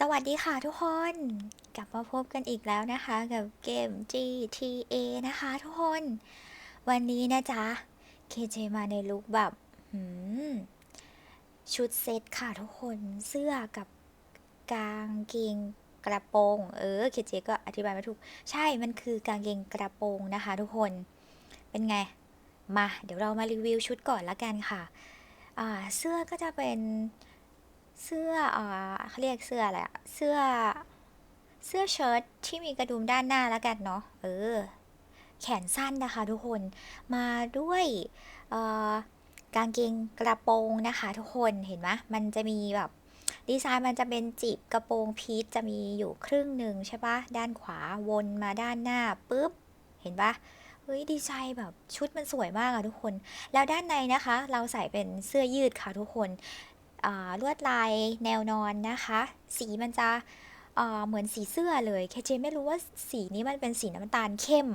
สวัสดีค่ะทุกคน กลับมาพบกันอีกแล้วนะคะ กับเกม GTA นะคะทุกคน วันนี้นะจ๊ะ KJ มาในลุคแบบชุดเซ็ตค่ะทุกคนเสื้อกับกางเกงกระโปรง เออ KJ ก็อธิบายไม่ถูก ใช่มันคือกางเกงกระโปรงนะคะ ทุกคนเป็นไง มา เดี๋ยวเรามารีวิวชุดก่อนละกันค่ะเสื้อก็จะเป็น เสื้ออ่าเขาเรียกเสื้ออะไรอะเสื้อ เสื้อเชิ้ตที่มีกระดุมด้านหน้าแล้วกันเนาะ เออ แขนสั้นนะคะทุกคน มาด้วยเอ่อกางเกงกระโปรงนะคะทุกคน เห็นไหมมันจะมีแบบดีไซน์มันจะเป็นจีบกระโปรงพีชจะมีอยู่ครึ่งหนึ่งใช่ปะด้านขวาวนมาด้านหน้าปุ๊บ เห็นปะเฮ้ยดีไซน์แบบชุดมันสวยมากอะทุกคน แล้วด้านในนะคะ เราใส่เป็นเสื้อยืดค่ะทุกคน ลวดลายแนวนอนนะคะ สีมันจะเหมือนสีเสื้อเลยแคเจไม่รู้ว่าสีนี้มันเป็นสีน้ำตาลเข้ม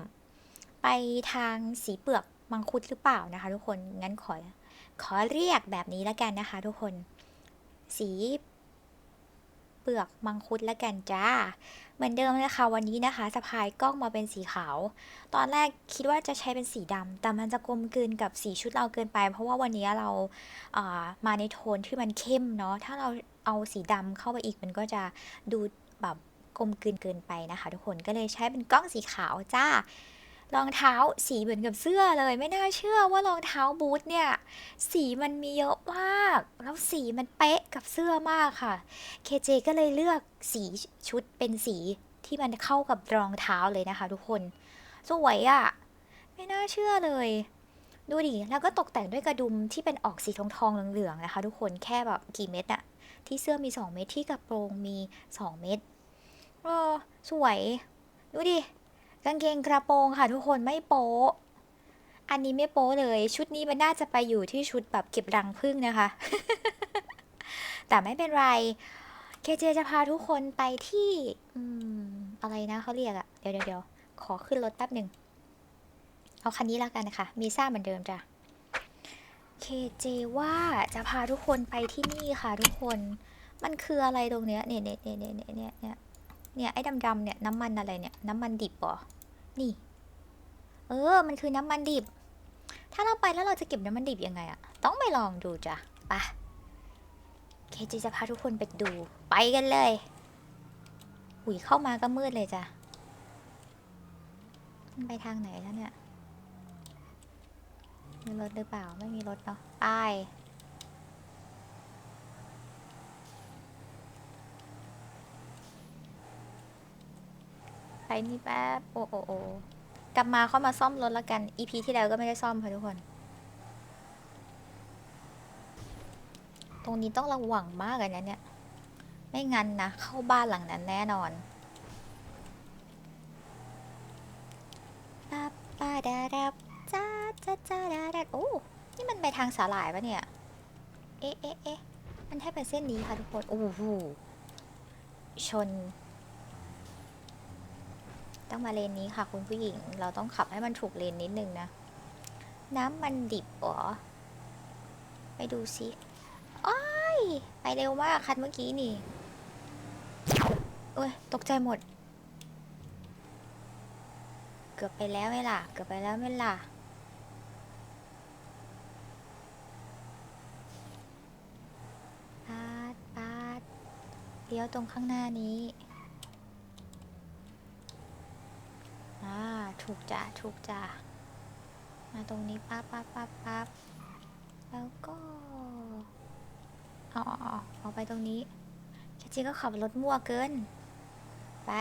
ไปทางสีเปลือกมังคุดหรือเปล่านะคะ ทุกคนงั้นขอขอเรียกแบบนี้แล้วกันนะคะ ทุกคน สี เปลือกมังคุดแล้วกันจ้า เหมือนเดิมนะคะวันนี้นะคะสะพายกล้องมาเป็นสีขาว ตอนแรกคิดว่าจะใช้เป็นสีดำแต่มันจะกลมกลืนกับสีชุดเราเกินไป เพราะว่าวันนี้เราามาในโทนที่มันเข้มเนาะถ้าเราเอาสีดำเข้าไปอีกมันก็จะดูแบบกลมกลืนเกินไปนะคะ ทุกคนก็เลยใช้เป็นกล้องสีขาวจ้า รองเท้าสีเหมือนกับเสื้อเลย ไม่น่าเชื่อว่ารองเท้าบูทเนี่ย สีมันมีเยอะมาก แล้วสีมันเป๊ะกับเสื้อมากค่ะ KJ ก็เลยเลือกสีชุดเป็นสีที่มันเข้ากับรองเท้าเลยนะคะ ทุกคนสวยอะ่ะ ไม่น่าเชื่อเลย ดูดิ แล้วก็ตกแต่งด้วยกระดุมที่เป็นออกสีทองทองเหลืองๆนะคะ ทุกคนแค่แบบกี่เม็ดอะที่เสื้อมี 2 เม็ดที่กระโปรงมี 2 เม็ดเออสวย ดูดิ กางเกงกระโปรงค่ะทุกคนไม่โป๊ะ อันนี้ไม่โป๊ะเลย ชุดนี้มันน่าจะไปอยู่ที่ชุดแบบเก็บรังผึ้งนะคะ แต่ไม่เป็นไร เคเจจะพาทุกคนไปที่ อืม อะไรนะเขาเรียกอะเดี๋ยวเดี๋ยวขอขึ้นรถแป๊บหนึ่ง เอาคันนี้แล้วกันนะคะ มีซ่าเหมือนเดิมจ้ะ เคเจว่าจะพาทุกคนไปที่นี่ค่ะทุกคน มันคืออะไรตรงเนี้ยเนี่ยเนี่ยเนี่ยเนี่ยเนี่ย เนี่ยไอ้ดำๆเนี่ยน้ำมันอะไรเนี่ยน้ำมันดิบเหรอนี่ เออ มันคือน้ำมันดิบ ถ้าเราไปแล้วเราจะเก็บน้ำมันดิบยังไงอะต้องไปลองดูจ้ะไปะเคเจจะพาทุกคนไปดู ไปกันเลยหุยเข้ามาก็มืดเลยจ้ะมันไปทางไหนแล้วเนี่ย มีรถหรือเปล่าไม่มีรถเนาะไป ไปนี่แป๊บ โอ้โอโอกลับมาเข้ามาซ่อมรถแล้วกัน EP ที่แล้วก็ไม่ได้ซ่อมค่ะทุกคน ตรงนี้ต้องระวังมากเลยนะเนี่ย ไม่งั้นนะ เข้าบ้านหลังนั้นแน่นอนปับปาดาดับจ้าจ้าจ้าดาดาโอ้ นี่มันไปทางสาหร่ายปะเนี่ย เอ๊ะเอ๊ะเอ๊ะมันให้เป็นเส้นนี้ค่ะทุกคน โอ้โห ชน ต้องมาเลนนี้ค่ะ คุณผู้หญิง เราต้องขับให้มันถูกเลนนิดนึงนะ น้ำมันดิบหรอ ไปดูสิอ้ายไปเร็วมากคันเมื่อกี้นี่โอ้ยตกใจหมด เกือบไปแล้วไหมล่ะ เกือบไปแล้วไหมล่ะปาดปาดเลี้ยวตรงข้างหน้านี้ อ่าถูกจ้ะถูกจ้ะมาตรงนี้ปั๊บปั๊บปั๊บปั๊บแล้วก็เอาเอาเอาเอาไปตรงนี้จริงก็ขับรถมั่วเกิน ไป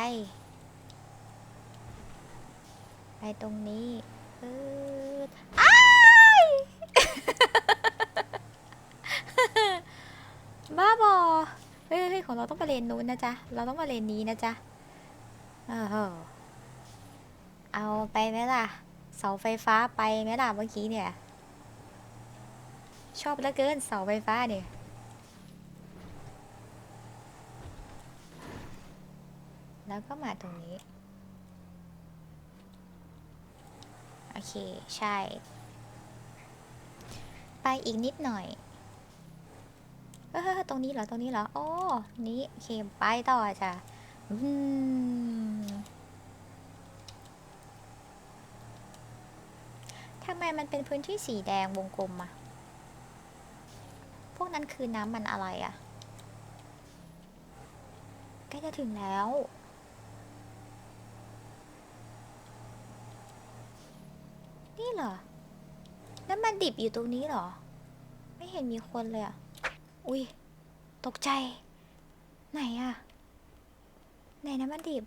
ไปตรงนี้ปืดอ้ายบ้าบอเฮ้ยเฮ้ยของเราต้องไปเลนนู้นนะจ๊ะ เราต้องมาเลนนี้นะจ๊ะเออ เอาไปไหมล่ะ เสาไฟฟ้าไปไหมล่ะเมื่อกี้เนี่ย ชอบเหลือเกินเสาไฟฟ้าเนี่ยแล้วก็มาตรงนี้ โอเค ใช่ ไปอีกนิดหน่อยเออตรงนี้เหรอ ตรงนี้เหรอ โอ้ นี้ โอเค ไปต่อจ้ะอืมทำไมมันเป็นพื้นที่สีแดงวงกลมอะพวกนั้นคือน้ำมันอะไรอะใกล้จะถึงแล้ว นี่เหรอน้ำมันดิบอยู่ตรงนี้เหรอ ไม่เห็นมีคนเลยอะอุ้ย ตกใจ ไหนอะไหนน้ำมันดิบ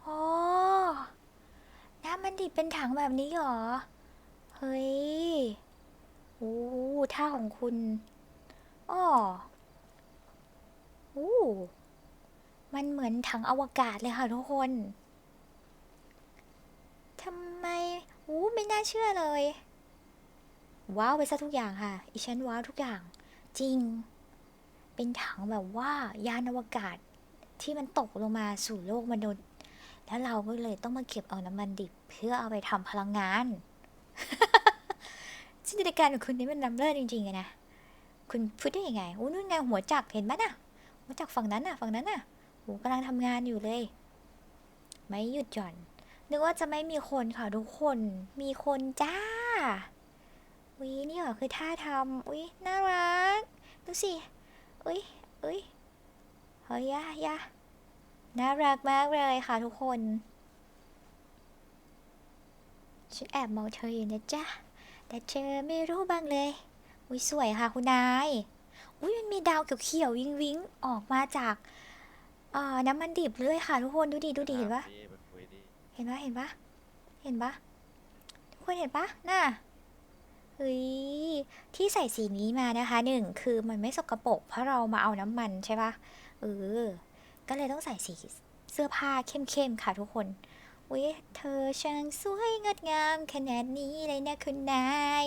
โอ้ น้ำมันดิบเป็นถังแบบนี้หรอ เฮ้ย โอ้ท่าของคุณอ้อโอ้มันเหมือนถังอวกาศเลยค่ะทุกคนทำไมอู้ไม่น่าเชื่อเลย ว้าวไปซะทุกอย่างค่ะ อีฉันว้าวทุกอย่าง จริง เป็นถังแบบว่ายานอวกาศที่มันตกลงมาสู่โลกมนุษย์ แล้วเราก็เลยต้องมาเก็บเอาน้ำมันดิบ เพื่อเอาไปทำพลังงานจินตนาการของคุณนี่มันล้ำเลิศจริงๆนะ คุณพูดได้ยังไงโอ้นู่นไงหัวจักเห็นไหมน่ะ หัวจักฝั่งนั้นน่ะ ฝั่งนั้นน่ะโอ้กำลังทำงานอยู่เลย ไม่หยุดหย่อน นึกว่าจะไม่มีคนค่ะทุกคน มีคนจ้าอุ้ยนี่เหรอคือท่าทำอุ้ยน่ารัก ดูสิอุ้ยอุ้ยเฮ้ยยะยะ น่ารักมากเลยค่ะทุกคน ฉันแอบมองเธออยู่นะจ๊ะ แต่เธอไม่รู้บ้างเลย อุ้ยสวยค่ะคุณนาย อุ้ยมันมีดาวเขียวๆวิงวิงออกมาจากเอ่อน้ำมันดิบเลยค่ะทุกคนดูดิดูดิเห็นปะเห็นปะเห็นปะเห็นปะทุกคนเห็นปะน่ะเฮ้ยที่ใส่สีนี้มานะคะหนึ่งคือมันไม่สกปรกเพราะเรามาเอาน้ำมันใช่ปะเออ ก็เลยต้องใส่สีเสื้อผ้าเข้มๆค่ะทุกคนอุ้ยเธอช่างสวยงดงามขนาดนี้เลยนะคุณนาย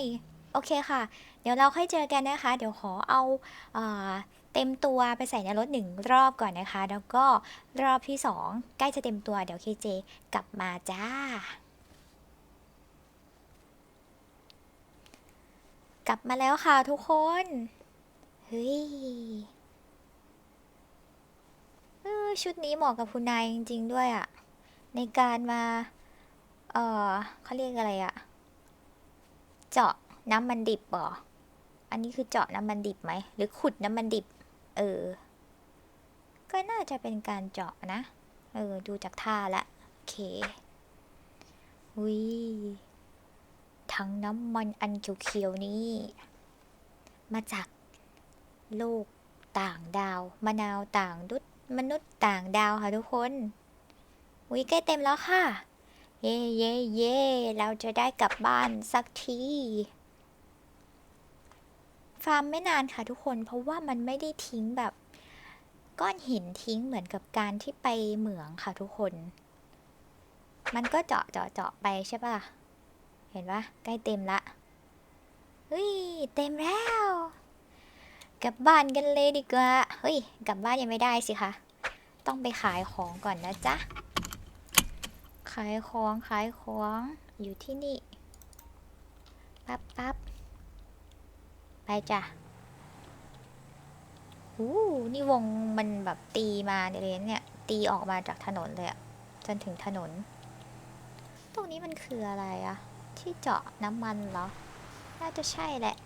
โอเคค่ะ เดี๋ยวเราค่อยเจอกันนะคะ เดี๋ยวขอเอาเอ่อเต็มตัวไปใส่ในรถหนึ่งรอบก่อนนะคะ แล้วก็รอบที่สองใกล้จะเต็มตัวเดี๋ยวเคเจกลับมาจ้ากลับมาแล้วค่ะทุกคน เฮ้ย ชุดนี้เหมาะกับคุณนายจริง ๆ ด้วยอะ่ะในการมา เออเขาเรียกอะไรอะ่ะเจาะน้ำมันดิบเหรออันนี้คือเจาะน้ำมันดิบไหม หรือขุดน้ำมันดิบ เออ ก็น่าจะเป็นการเจาะนะ เออ ดูจากท่าละโอเควิถังน้ำมันอันเขียวๆนี้ มาจากโลกต่างดาว มะนาวต่างดุด มนุษย์ต่างดาวค่ะทุกคนวิใกล้เต็มแล้วค่ะ เย่เย่เย่เราจะได้กลับบ้านสักที ฟาร์มไม่นานค่ะทุกคน เพราะว่ามันไม่ได้ทิ้งแบบ ก้อนหินทิ้งเหมือนกับการที่ไปเหมืองค่ะทุกคน มันก็เจาะเจาะเจาะไปใช่ปะเห็นปะใกล้เต็มละ เฮ้ย เต็มแล้ว กลับบ้านกันเลยดีกว่า เฮ้ย กลับบ้านยังไม่ได้สิคะ ต้องไปขายของก่อนนะจ๊ะ ขายของขายของอยู่ที่นี่ ปั๊บปั๊บไปจ้ะอู้นี่วงมันแบบตีมาเลยเนี่ย ตีออกมาจากถนนเลยอะจนถึงถนน ตรงนี้มันคืออะไรอะที่เจาะน้ำมันเหรอ น่าจะใช่แหละ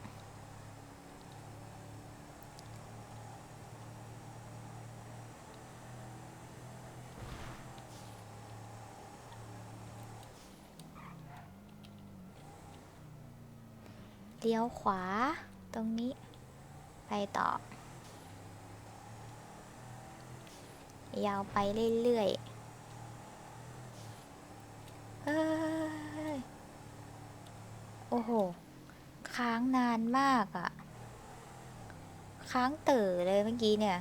เลี้ยวขวาตรงนี้ ไปต่อ ยาวไปเรื่อยๆเอ้ยโอ้โห ค้างนานมากอะค้างเต๋อเลยเมื่อกี้เนี่ย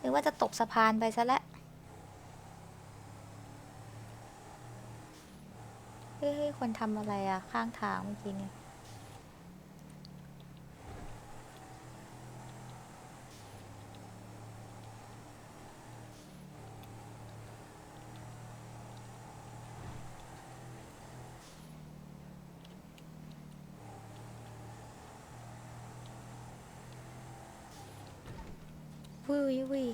นึกว่าจะตกสะพานไปซะแล้วเฮ้ยคนทำอะไรอะข้างทางเมื่อกี้เนี่ย ยวิ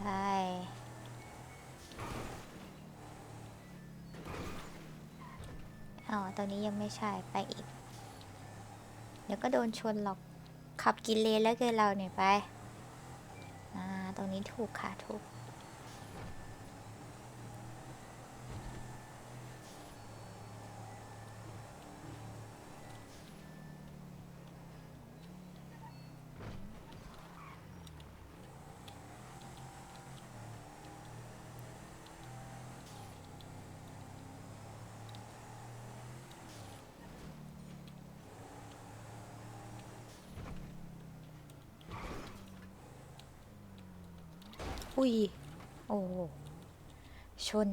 ใช่อ๋อตอนนี้ยังไม่ใช่ไปอีก เดี๋ยวก็โดนชนหรอก ขับกินเลนแล้วเกินเราเนี่ยไป อ่า ตรงนี้ถูกค่ะ ถูก อุ้ย โอ้ชน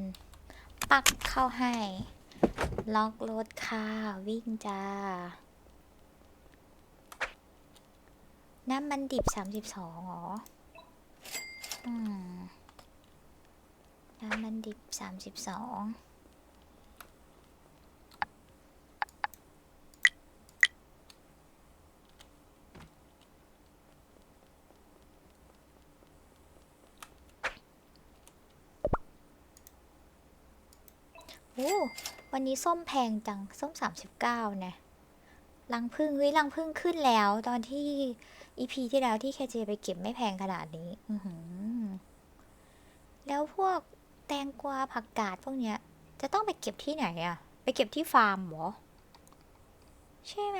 ปักเข้าให้ ล็อกรถค่ะวิ่งจ้า น้ำมันดิบ32หรอ อืม น้ำมันดิบสามสิบสอง วันนี้ส้มแพงจัง ส้ม 39 นะรังพึ่งเฮ้ยรังพึ่งขึ้นแล้ว ตอนที่อีพีที่แล้วที่เคเจไปเก็บไม่แพงขนาดนี้ อือแล้วพวกแตงกวาผักกาดพวกเนี้ย จะต้องไปเก็บที่ไหนอะไปเก็บที่ฟาร์มเหรอ ใช่ไหม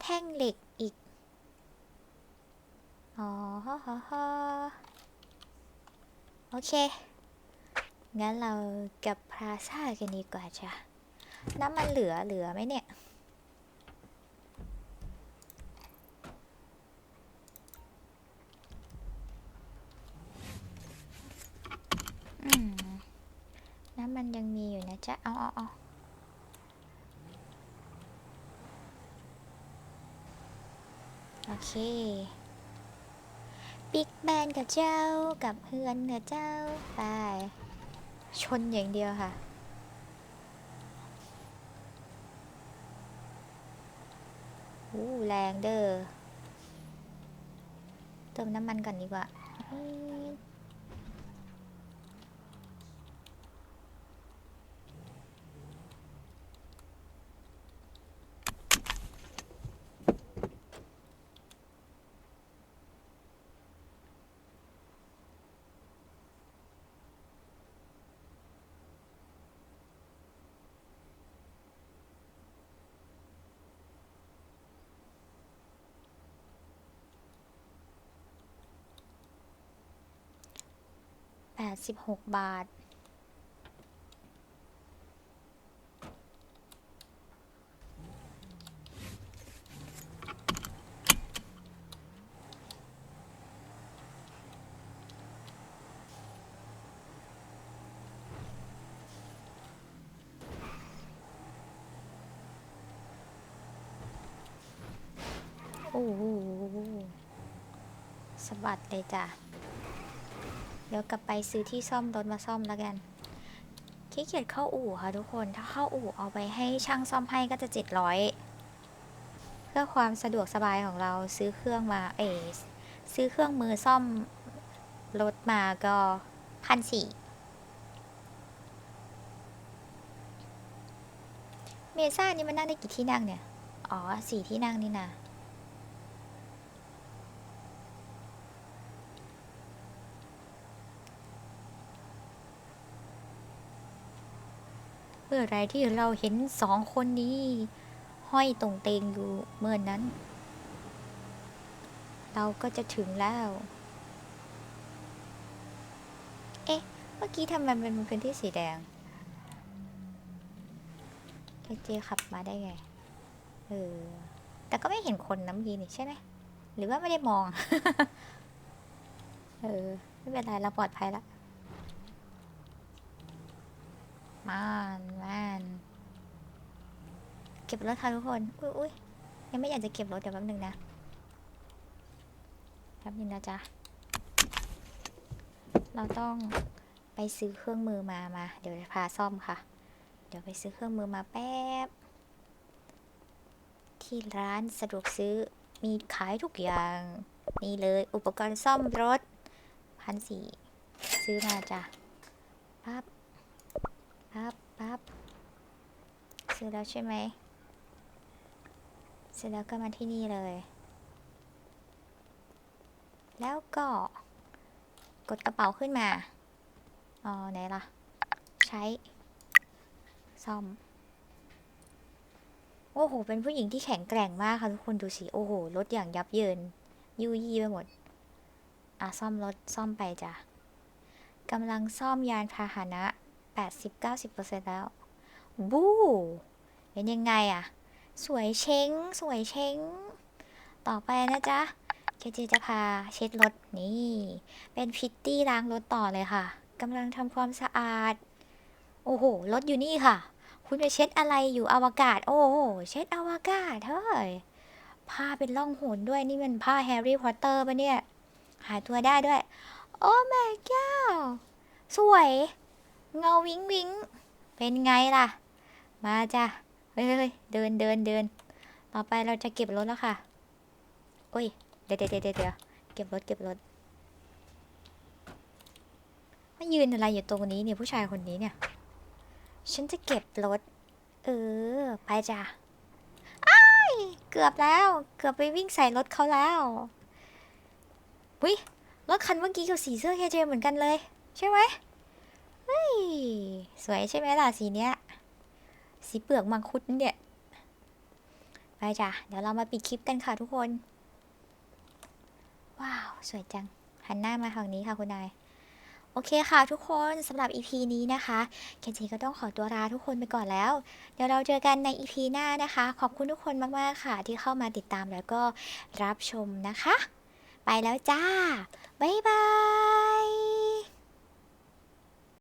แท่งเหล็กอีก อ๋อฮ่าฮ่าโอเค งั้นเรากับพลาซ่ากันดีกว่าจ้ะ น้ำมันเหลือเหลือไหมเนี่ยอืมน้ำมันยังมีอยู่นะจ๊ะ เอาเอาเอาโอเคบิ๊กแบนกับเจ้ากับเฮือนกับเจ้า ไป ชนอย่างเดียวค่ะ โอ้แรงเด้อ เติมน้ำมันก่อนดีกว่า สิบหกบาท โอ้โหสะบัดเลยจ้ะ เดี๋ยวกลับไปซื้อที่ซ่อมรถมาซ่อมแล้วกันขี้เกียจเข้าอู่ค่ะทุกคน ถ้าเข้าอู่เอาไปให้ช่างซ่อมให้ก็จะเจ็ดร้อยเพื่อความสะดวกสบายของเราซื้อเครื่องมาเอซื้อเครื่องมือซ่อมรถมาก็พันสี่เมซ่านี่มันนั่งได้กี่ที่นั่งเนี่ย อ๋อสี่ที่นั่งนี่นะ เมื่อไรที่เราเห็นสองคนนี้ ห้อยตรงเตงอยู่เมื่อนนั้น เราก็จะถึงแล้ว เอ๊ะ เมื่อกี้ทำไมเป็นพื้นที่สีแดงเจเจขับมาได้ไง เออ แต่ก็ไม่เห็นคนน้ำยีนี่ใช่ไหม หรือว่าไม่ได้มอง เออ ไม่เป็นไรเราปลอดภัยละ มานมานเก็บรถค่ะทุกคน อุ้ยอุ้ยยังไม่อยากจะเก็บรถเดี๋ยวแป๊บนึงนะ แป๊บนึงนะจ๊ะ เราต้องไปซื้อเครื่องมือมามา เดี๋ยวจะพาซ่อมค่ะ เดี๋ยวไปซื้อเครื่องมือมาแป๊บ ที่ร้านสะดวกซื้อมีขายทุกอย่าง นี่เลยอุปกรณ์ซ่อมรถพันสี่ซื้อมาจ้ะปั๊บ ปั๊บปั๊บซื้อแล้วใช่ไหมเสร็จแล้วก็มาที่นี่เลย แล้วก็กดกระเป๋าขึ้นมา อ๋อ ไหนล่ะ ใช้ ซ่อม โอ้โห เป็นผู้หญิงที่แข็งแกร่งมากค่ะทุกคนดูสิ โอ้โห รถอย่างยับเยิน ยุยยี่ไปหมด อะ ซ่อมรถ ซ่อมไปจ้ะกำลังซ่อมยานพาหนะ 80-90%แล้ว บู๊เป็นยังไงอะสวยเช้ง สวยเช้ง ต่อไปนะจ๊ะ เคเจจะพาเช็ดรถนี่ เป็นพิตตี้ล้างรถต่อเลยค่ะกำลังทำความสะอาด โอ้โห รถอยู่นี่ค่ะ คุณไปเช็ดอะไรอยู่อวกาศ โอ้โห เช็ดอวกาศเฮ้ย ผ้าเป็นล่องหนด้วย นี่มันผ้าแฮร์รี่พอตเตอร์ปะเนี่ย หายตัวได้ด้วย โอ้แม่แก้วสวย เงาวิงวิงเป็นไงล่ะ มาจ้ะเฮ้ยเดินเดินเดินต่อไปเราจะเก็บรถแล้วค่ะโอ้ยเดี๋ยวเดี๋ยวเดี๋ยวเดี๋ยวเก็บรถเก็บรถมายืนอะไรอยู่ตรงนี้เนี่ยผู้ชายคนนี้เนี่ย ฉันจะเก็บรถ เออ ไปจ้ะอ้ายเกือบแล้ว เกือบไปวิ่งใส่รถเขาแล้ววิรถคันเมื่อกี้กับสีเสื้อเคเจเหมือนกันเลย ใช่ไหม เฮ้ย สวยใช่ไหมล่ะสีเนี้ย สีเปลือกมังคุดเนี่ย ไปจ้ะ เดี๋ยวเรามาปิดคลิปกันค่ะทุกคน ว้าว สวยจัง หันหน้ามาทางนี้ค่ะคุณนายโอเคค่ะทุกคนสำหรับ EP นี้นะคะเคนจิก็ต้องขอตัวลาทุกคนไปก่อนแล้ว เดี๋ยวเราเจอกันใน EP หน้านะคะ ขอบคุณทุกคนมาก ๆ ค่ะ ที่เข้ามาติดตามแล้วก็รับชมนะคะ ไปแล้วจ้า บ๊ายบาย